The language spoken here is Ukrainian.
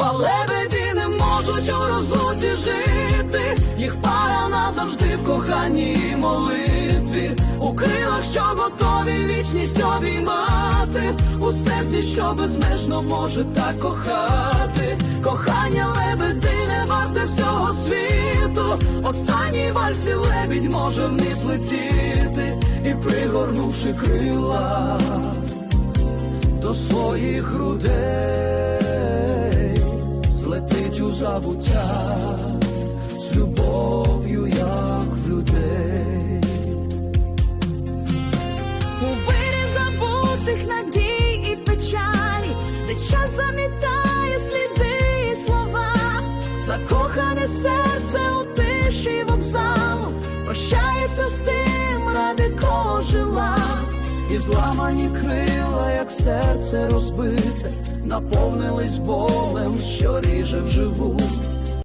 Два лебеді не можуть у розлуці жити, їх пара назавжди в коханні і молитві, у крилах, що готові вічність обіймати, у серці, що безмежно може так кохати, кохання лебеди не варте всього світу. Останній вальсі лебідь може вниз летіти. І пригорнувши крила до своїх грудей забуття з любов'ю, як в людей. У вирі забутих надій і печалі, де час замітає сліди і слова, закохане серце у тиші вокзалу, прощається з тим, ради кого жила. І зламані крила, як серце розбите, наповнились болем, ріже вживу.